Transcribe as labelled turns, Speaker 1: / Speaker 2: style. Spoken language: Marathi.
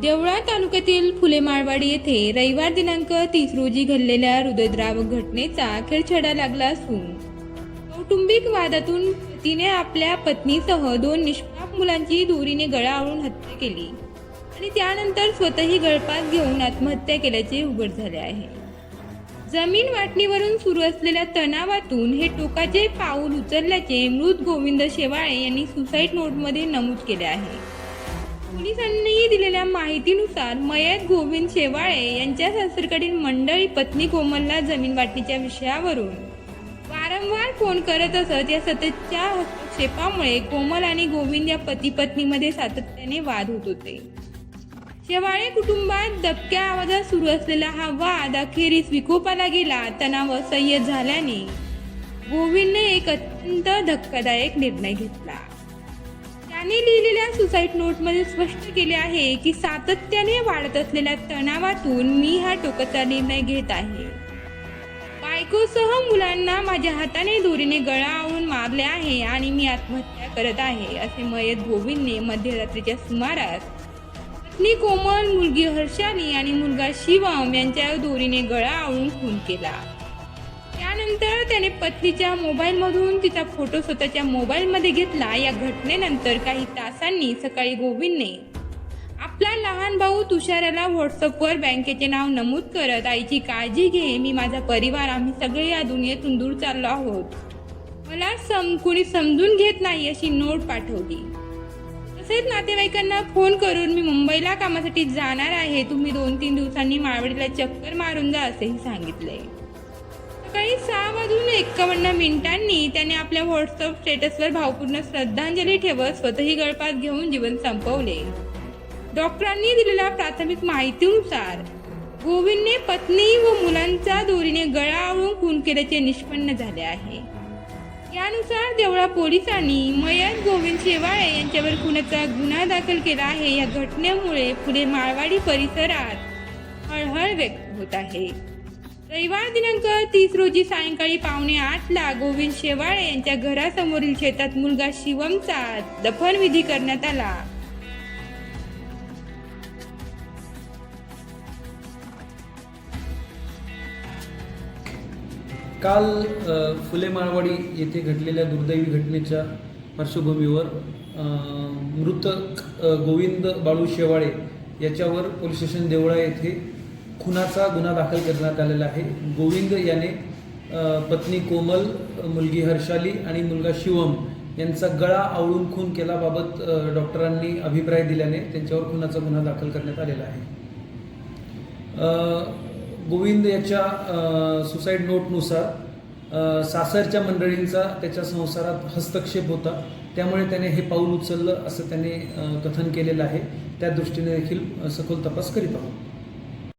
Speaker 1: देवळा तालुक्यातील फुले माळवाडी येथे रविवार दिनांक तीस रोजी घडलेल्या हृदयद्रावक घटनेचा खेळछडा लागला असून कौटुंबिक वादातून तिने आपल्या पत्नीसह दोन निष्पाप मुलांची दोरीने गळा आवळून हत्या केली आणि त्यानंतर स्वतःही गळपास घेऊन आत्महत्या केल्याचे उघड झाले आहे. जमीन वाटणीवरून सुरू असलेल्या तणावातून हे टोकाचे पाऊल उचलल्याचे मृत गोविंद शेवाळे यांनी सुसाईड नोटमध्ये नमूद केले आहे. पोलिसांनी दिलेल्या माहितीनुसार मयत गोविंद शेवाळे यांच्या सासरकडील मंडळी पत्नी कोमलला जमीन वाटणीच्या विषयावरून वारंवार फोन करत असत. या सततच्या हस्तक्षेपामुळे कोमल आणि गोविंद या पती पत्नीमध्ये सातत्याने वाद होत होते. शेवाळे कुटुंबात दबक्या आवाजात सुरू असलेला हा वाद अखेरीस विकोपाला गेला. तणाव असह्य झाल्याने गोविंदने एक अत्यंत धक्कादायक निर्णय घेतला. त्याने लिहिलेल्या सुसाईड नोटमध्ये स्पष्ट केले आहे की सातत्याने वाढत असलेल्या तणावातून मी हा टोकाचा निर्णय घेत आहे. बायकोसह मुलांना माझ्या हाताने दोरीने गळा मारले आहे आणि मी आत्महत्या करत आहे असे मयत गोविंदने मध्यरात्रीच्या सुमारास पत्नी कोमल मुलगी हर्षाली आणि मुलगा शिवम यांच्या दोरीने गळा खून केला. त्यानंतर त्याने पत्नीच्या मोबाईलमधून तिचा फोटो स्वतःच्या मोबाईलमध्ये घेतला. या घटनेनंतर काही तासांनी सकाळी गोविंदने आपला लहान भाऊ तुषाराला व्हॉट्सअपवर बँकेचे नाव नमूद करत आईची काळजी घे मी माझा परिवार आम्ही सगळे या दुनियेतून दूर चाललो आहोत. मला सम कुणी समजून घेत नाही अशी नोट पाठवली. तसेच नातेवाईकांना फोन करून मी मुंबईला कामासाठी जाणार आहे तुम्ही दोन तीन दिवसांनी माळवडीला चक्कर मारून जा असेही सांगितले. सकाळी सहा वाजून एक्कावन्न मिनिटांनी त्याने आपल्या व्हॉट्सअप स्टेटसवर भावपूर्ण श्रद्धांजली ठेवत स्वतःही गळपात घेऊन जीवन संपवले. डॉक्टरांनी दिलेल्या प्राथमिक माहितीनुसार गोविंदने पत्नी व मुलांचा दोरीने गळा आवळून खून केल्याचे निष्पन्न झाले आहे. यानुसार देवळा पोलिसांनी मयत गोविंद शेवाळे यांच्यावर खुनाचा गुन्हा दाखल केला आहे. या घटनेमुळे पुढे माळवाडी परिसरात हळहळ व्यक्त होत आहे. रविवार दिनांक तीस रोजी सायंकाळी पावणे आठला गोविंद शेवाळे यांच्या घरासमोरील शेतात मुलगा शिवमचा दफनविधी करण्यात आला.
Speaker 2: काल फुले माळवाडी येथे घडलेल्या दुर्दैवी घटनेच्या पार्श्वभूमीवर मृत मृतक गोविंद बाळू शेवाळे याच्यावर पोलीस स्टेशन देवळा येथे खुनाचा गुन्हा दाखल करण्यात आलेला आहे. गोविंद याने पत्नी कोमल मुलगी हर्षाली आणि मुलगा शिवम यांचा गळा आवळून खून केल्याबाबत डॉक्टरांनी अभिप्राय दिल्याने त्यांच्यावर खुनाचा गुन्हा दाखल करण्यात आलेला आहे. गोविंद याच्या सुसाईड नोटनुसार सासरच्या मंडळींचा त्याच्या संसारात हस्तक्षेप होता. त्यामुळे त्याने हे पाऊल उचललं असं त्याने कथन केलेलं आहे. त्या दृष्टीने देखील सखोल तपास करीत आहोत.